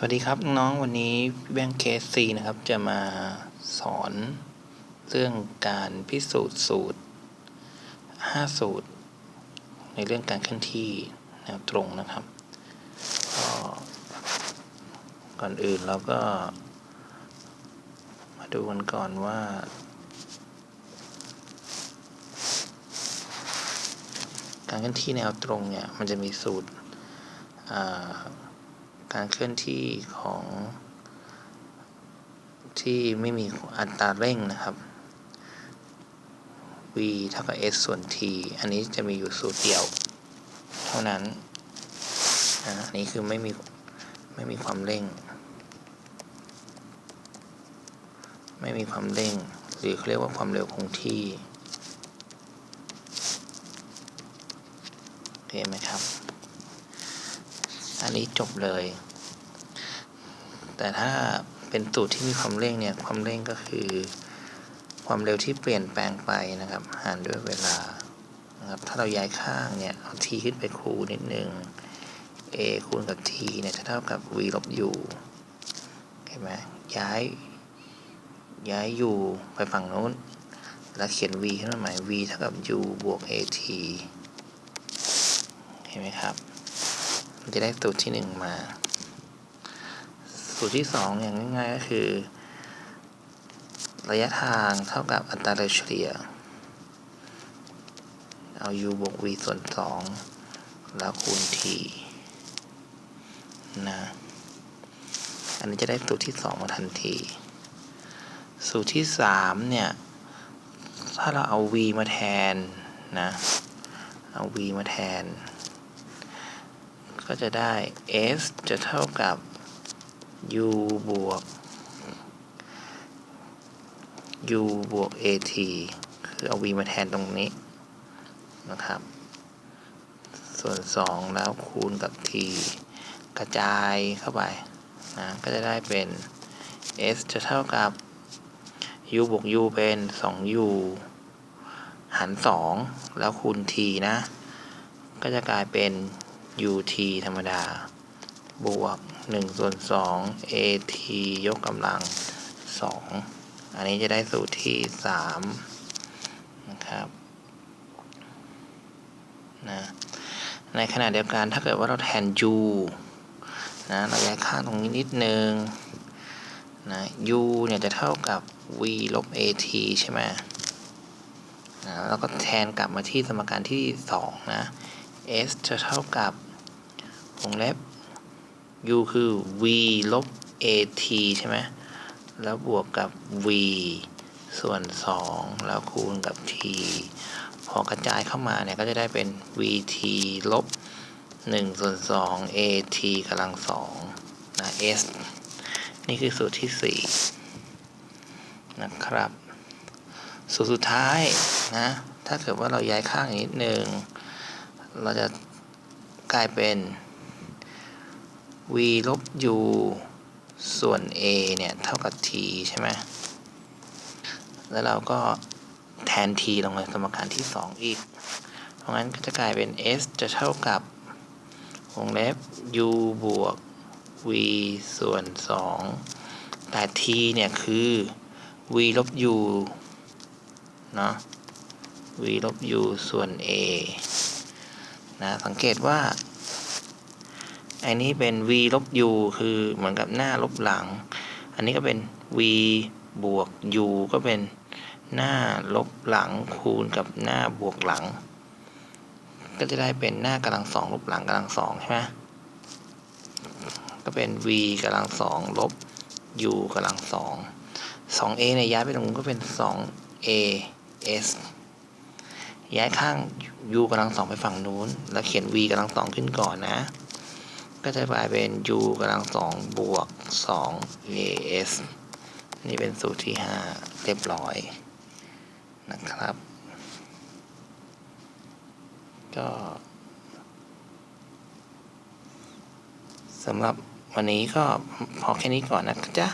สวัสดีครับน้องวันนี้แบงค์เคสซีนะครับ จะมาสอนเรื่องการพิสูจน์สูตร 5 สูตร ในเรื่องการเคลื่อนที่แนวตรงนะครับก็ก่อนอื่นเราก็ มาดูกันก่อนว่า การเคลื่อนที่แนวตรงเนี่ย มันจะมีสูตรอ่า การเคลื่อนที่ของที่ไม่มีอัตราเร่งนะครับ v เท่ากับ s ส่วน t อันนี้จะมีอยู่สูตรเดียว เท่านั้น อันนี้คือไม่มีไม่มีความเร่ง ไม่มีความเร่ง หรือเขาเรียกว่าความเร็วคงที่โอเคไหมครับ อันนี้จบเลย แต่ถ้าเป็นสูตรที่มีความเร่งเนี่ย ความเร่งก็คือ ความเร็วที่เปลี่ยนแปลงไปนะครับ หารด้วยเวลานะครับ ถ้าเราย้ายข้างเนี่ย เอา t ขึ้นไปคูนิดนึง a คูณกับ t เนี่ยจะเท่ากับ v ลบ u เห็นไหมย้าย ย้าย u ไปฝั่งโน้น แล้วเขียน v ขึ้นมาใหม่ v เท่ากับ u บวก at เห็นไหมครับ จะได้สูตรที่หนึ่งมา สูตรที่สองอย่างง่ายๆก็คือ ระยะทางเท่ากับอัตราโดยเฉลี่ย เอา u บวก v ส่วนสองแล้วคูณ t นะ อันนี้จะได้สูตรที่สองมาทันที สูตรที่สามเนี่ย ถ้าเราเอา v มาแทนนะ เอา v มาแทน ก็จะได้ s จะเท่ากับ u บวก u บวก at คือเอา v มาแทนตรงนี้นะครับ ส่วน 2 แล้วคูณกับ t กระจายเข้าไปนะก็จะได้เป็น s จะเท่ากับ u บวก u เป็น 2u หาร 2 แล้วคูณ t นะ ก็จะกลายเป็น ut ธรรมดา บวก1ส่วน2 at ยกกำลัง 2 อันนี้จะได้สูตรที่3นะครับนะในขณะเดียวกันถ้าเกิดว่าเราแทน u นะเราย้ายข้าตรงนี้นิดนึงนะ u เนี่ยจะเท่ากับ v ลบ at ใช่ไหมนะแล้วก็แทนกลับมาที่สมการที่ 2 นะ s จะเท่ากับ วงเล็บ u คือ v ลบ at ใช่ไหมแล้วบวกกับ v ส่วน 2 แล้วคูณกับ t พอกระจายเข้ามาเนี่ย ก็จะได้เป็น vt ลบ 1 ส่วน 2 at กำลัง2นะ s นี่คือสูตรที่ 4 นะครับ สูตรสุดท้ายนะ ถ้าเกิดว่าเราย้ายข้างนิดนึง เราจะกลายเป็น v ลบ u ส่วน a เนี่ย เท่ากับ t ใช่ไหม แล้วเราก็แทน t ลงในสมการที่ 2 อีก เพราะงั้นก็จะกลายเป็น s จะเท่ากับวงเล็บ u บวก v ส่วน 2 แต่ t เนี่ย คือ v ลบ u เนาะ v ลบ u ส่วน a นะ สังเกตว่า อันนี้เป็น v ลบ u คือเหมือนกับหน้าลบหลัง อันนี้ก็เป็น v บวก u ก็เป็นหน้าลบหลังคูณกับหน้าบวกหลัง ก็จะได้เป็นหน้ากำลังสองลบหลังกำลังสองใช่ไหมก็เป็น v กำลังสองลบ u กำลังสองสอง a เนี่ยย้ายไปตรงนู้นก็เป็นสอง a s ย้ายข้าง u กำลังสองไปฝั่งนู้น แล้วเขียน v กำลังสองขึ้นก่อนนะ ก็จะกลายเป็น u กำลังสองบวกสอง as นี่เป็นสูตรที่ห้าเรียบร้อยนะครับ ก็สำหรับวันนี้ก็พอแค่นี้ก่อนนะจ๊ะ